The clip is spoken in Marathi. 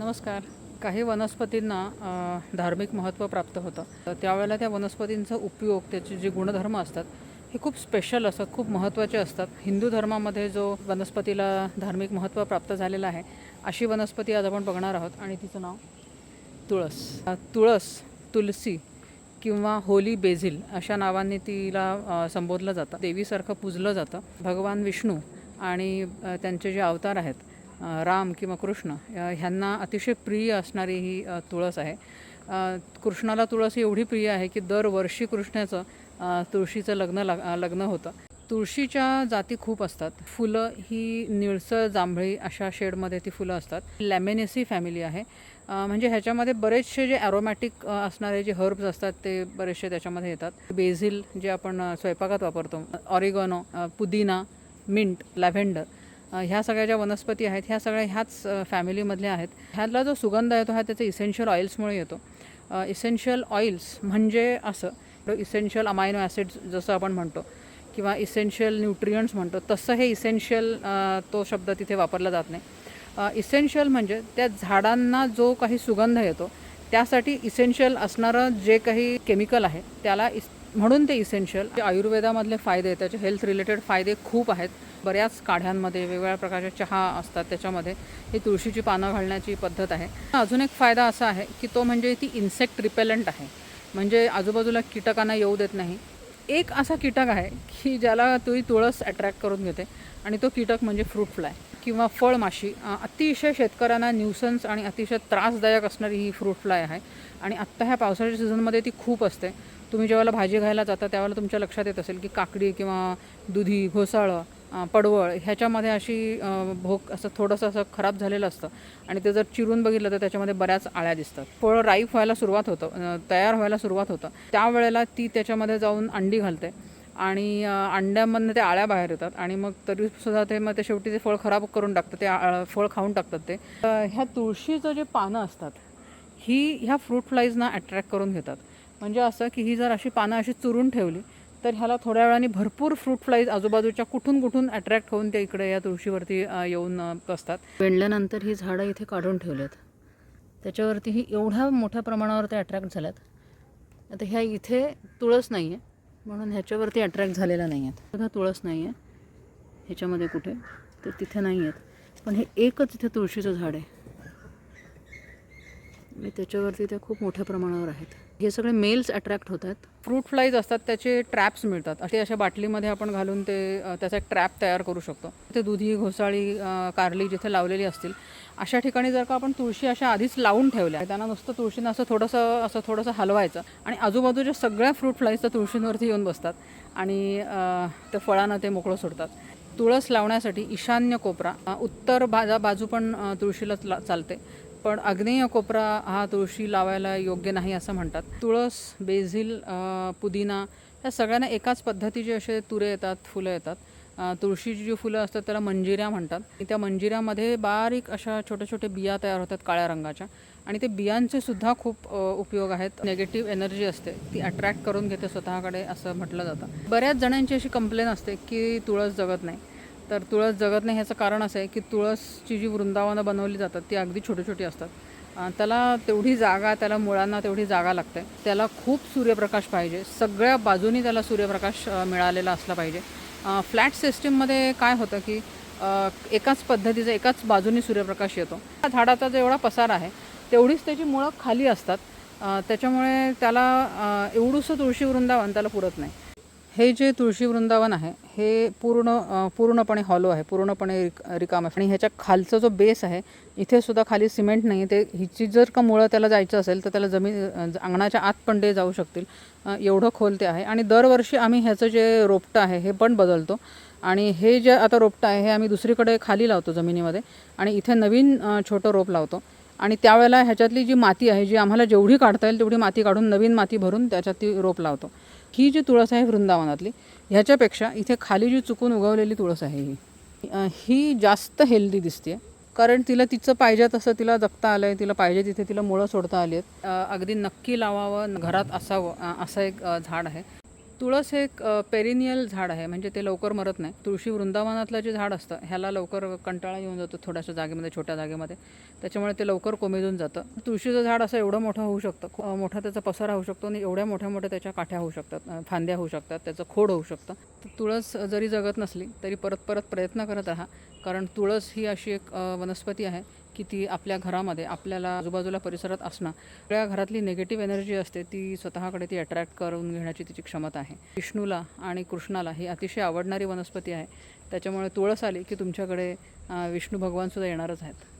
नमस्कार. काही वनस्पतींना धार्मिक महत्त्व प्राप्त होतं. तर त्यावेळेला त्या वनस्पतींचा उपयोग त्याचे जे गुणधर्म असतात हे खूप स्पेशल असतात खूप महत्त्वाचे असतात. हिंदू धर्मामध्ये जो वनस्पतीला धार्मिक महत्त्व प्राप्त झालेलं आहे अशी वनस्पती आज आपण बघणार आहोत आणि तिचं नाव तुळस. तुळस तुलसी किंवा होली बेझिल अशा नावांनी तिला संबोधलं जातं. देवीसारखं पूजलं जातं. भगवान विष्णू आणि त्यांचे जे अवतार आहेत राम किंवा कृष्ण ह्यांना अतिशय प्रिय असणारी ही तुळस आहे. कृष्णाला तुळस एवढी प्रिय आहे की दरवर्षी कृष्णाचं तुळशीचं लग्न लाग लग्न होतं. तुळशीच्या जाती खूप असतात. फुलं ही निळसर जांभळी अशा शेडमध्ये ती फुलं असतात. लॅमेनेसी फॅमिली आहे. म्हणजे ह्याच्यामध्ये बरेचसे जे ॲरोमॅटिक असणारे जे हर्ब्स असतात ते बरेचसे त्याच्यामध्ये येतात. बेझिल जे आपण स्वयंपाकात वापरतो. ऑरिगॉनो पुदिना मिंट लॅव्हेंडर ह्या सगळ्या ज्या वनस्पती आहेत ह्या सगळ्या ह्याच फॅमिलीमधल्या आहेत. ह्यातला जो सुगंध येतो हा त्याचे इसेन्शियल ऑइल्समुळे येतो. इसेन्शियल ऑइल्स म्हणजे असं इसेन्शियल अमायनो ॲसिड्स जसं आपण म्हणतो किंवा इसेन्शियल न्यूट्रियंट्स म्हणतो तसं हे इसेन्शियल तो शब्द तिथे वापरला जात नाही. इसेन्शियल म्हणजे त्या झाडांना जो काही सुगंध येतो त्यासाठी इसेन्शियल असणारं जे काही केमिकल आहे त्याला इस म्हणून ते इसेन्शियल आयुर्वेदामधले फायदे त्याचे हेल्थ रिलेटेड फायदे खूप आहेत. बऱ्याच काढ्यांमध्ये वेगवेगळ्या प्रकारच्या चहा असतात त्याच्यामध्ये. ही तुळशीची पानं घालण्याची पद्धत आहे. अजून एक फायदा असा आहे की तो म्हणजे ती इन्सेक्ट रिपेलंट आहे. म्हणजे आजूबाजूला कीटकांना येऊ देत नाही. एक असा कीटक आहे की ज्याला तुळी तुळस अट्रॅक्ट करून घेते आणि तो कीटक म्हणजे फ्रूट फ्लाय किंवा फळमाशी. अतिशय शेतकऱ्यांना न्यूसन्स आणि अतिशय त्रासदायक असणारी ही फ्रूट फ्लाय आहे. आणि आत्ता ह्या पावसाळ्याच्या सीझनमध्ये ती खूप असते. तुम्ही जेव्हा भाजी घ्यायला जाता त्यावेळेला तुमच्या लक्षात येत असेल की काकडी किंवा दुधी घोसाळं पडवळ ह्याच्यामध्ये अशी भोक असं थोडंसं असं खराब झालेलं असतं. आणि ते जर चिरून बघितलं तर त्याच्यामध्ये बऱ्याच आळ्या दिसतात. फळं राईप व्हायला सुरुवात होतं तयार व्हायला सुरुवात होतं. त्यावेळेला ती त्याच्यामध्ये जाऊन अंडी घालते. आणि अंड्यामधनं ते आळ्या बाहेर येतात. आणि मग तरीसुद्धा ते मग ते शेवटी ते फळ खराब करून टाकतं ते फळ खाऊन टाकतात ते. ह्या तुळशीचं जे पानं असतात ही ह्या फ्रूट फ्लाईजना अट्रॅक्ट करून घेतात. म्हणजे असं की ही जर अशी पानं अशी चुरून ठेवली तर ह्याला थोड्या वेळाने भरपूर फ्रूट फ्लाईज आजूबाजूच्या कुठून कुठून अट्रॅक्ट होऊन ते इकडे या तुळशीवरती येऊन बसतात. वेणल्यानंतर ही झाडं इथे काढून ठेवलेत. त्याच्यावरती ही एवढ्या मोठ्या प्रमाणावर ते अट्रॅक्ट झाल्यात आता ह्या इथे तुळस नाही आहे म्हणून ह्याच्यावरती अट्रॅक्ट झालेला नाही आहेत बघा तुळस नाही आहे ह्याच्यामध्ये कुठे? तर तिथे नाही आहेत पण हे एकच इथे तुळशीचं झाड आहे. त्याच्यावरती त्या खूप मोठ्या प्रमाणावर आहेत. हे सगळे मेल्स अट्रॅक्ट होतात. फ्रूट फ्लाईज असतात त्याचे ट्रॅप्स मिळतात. ते अशा बाटलीमध्ये आपण घालून ते त्याचा एक ट्रॅप तयार करू शकतो. ते दुधी घोसाळी कारली जिथे लावलेली असतील अशा ठिकाणी जर का आपण तुळशी अशा आधीच लावून ठेवल्या त्यांना नुसतं तुळशीनं असं थोडंसं असं थोडंसं हलवायचं आणि आजूबाजूच्या सगळ्या फ्रूट फ्लाईज त्या तुळशींवरती येऊन बसतात आणि त्या फळांना ते मोकळं सोडतात. तुळस लावण्यासाठी ईशान्य कोपरा उत्तर बाजा बाजू पण तुळशीला तुळशीलाच ला चालते. पण आग्नेय कोपरा हा तुळशी लावायला योग्य नाही असं म्हणतात. तुळस बेझिल पुदिना या सगळ्यांना एकाच पद्धतीचे असे तुरे येतात फुलं येतात. तुळशीची जी फुलं असतात त्याला मंजिऱ्या म्हणतात. त्या मंजिऱ्यामध्ये बारीक अशा छोट्या छोट्या बिया तयार होतात काळ्या रंगाच्या आणि ते बियांचे सुद्धा खूप उपयोग आहेत. नेगेटिव्ह एनर्जी असते. ती अट्रॅक्ट करून घेते स्वतःकडे असं म्हटलं जातं. बऱ्याच जणांची अशी कंप्लेन असते की तुळस जगत नाही. तर तुळस जगत नाही ह्याचं कारण असं आहे की तुळसची जी वृंदावनं बनवली जातात ती अगदी छोटी छोटी असतात त्याला तेवढी जागा त्याला मुळांना तेवढी जागा लागते. त्याला खूप सूर्यप्रकाश पाहिजे. सगळ्या बाजूनी त्याला सूर्यप्रकाश मिळालेला असला पाहिजे. फ्लॅट सिस्टीममध्ये काय होतं की एकाच पद्धतीचं एकाच बाजूनी सूर्यप्रकाश येतो. त्या झाडाचा जेवढा पसार आहे तेवढीच त्याची मुळं खाली असतात. त्याच्यामुळे त्याला एवढंसं तुळशी वृंदावन त्याला पुरत नाही. हे जे तुळशी वृंदावन आहे हे पूर्ण पूर्णपणे हॉलो आहे पूर्णपणे रिक रिकाम आहे. आणि ह्याच्या खालचा जो बेस आहे इथे सुद्धा खाली सिमेंट नाही आहे ते हिची जर का मुळं त्याला जायचं असेल तर त्याला जमीन अंगणाच्या आत पण ते जाऊ शकतील. एवढं खोल ते आहे. आणि दरवर्षी आम्ही ह्याचं जे रोपटं आहे हे पण बदलतो. आणि हे जे आता रोपटं आहे हे आम्ही दुसरीकडे खाली लावतो जमिनीमध्ये. आणि इथे नवीन छोटं रोप लावतो. आणि त्यावेळेला ह्याच्यातली जी माती आहे जी आम्हाला जेवढी काढता येईल तेवढी माती काढून नवीन माती भरून त्याच्यात ती रोप लावतो. ही जी तुळस आहे वृंदावनातली ह्याच्यापेक्षा इथे खाली जी चुकून उगवलेली तुळस आहे ही. ही जास्त हेल्दी दिसते कारण तिला तिचं पाहिजे तसं तिला जगता आलं आहे तिला पाहिजे तिथे तिला मुळं सोडता आली आहेत. अगदी नक्की लावावं घरात असावं असं एक झाड आहे. तुळस हे एक पेरिनियल झाड आहे म्हणजे ते लवकर मरत नाही. तुळशी वृंदावनातलं जे झाड असतं ह्याला लवकर कंटाळा येऊन जातो थोड्याशा जागेमध्ये छोट्या जागेमध्ये. त्याच्यामुळे ते लवकर कोमेजून जातं. तुळशीचं झाड असं एवढं मोठं होऊ शकतं मोठा त्याचा पसारा होऊ शकतो आणि एवढ्या मोठ्या मोठ्या त्याच्या काठ्या होऊ शकतात फांद्या होऊ शकतात त्याचं खोड होऊ शकतं. तर तुळस जरी जगत नसली तरी परत परत प्रयत्न करत राहा कारण तुळस ही अशी एक वनस्पती आहे की ती आपल्या घरामध्ये आपल्याला आजूबाजूला परिसरात असणं आपल्या घरातली निगेटिव्ह एनर्जी असते ती स्वतःकडे ती अट्रॅक्ट करून घेण्याची तिची क्षमता आहे. विष्णूला आणि कृष्णाला ही अतिशय आवडणारी वनस्पती आहे. त्याच्यामुळे तुळस आली की तुमच्याकडे विष्णू भगवानसुद्धा येणारच आहेत.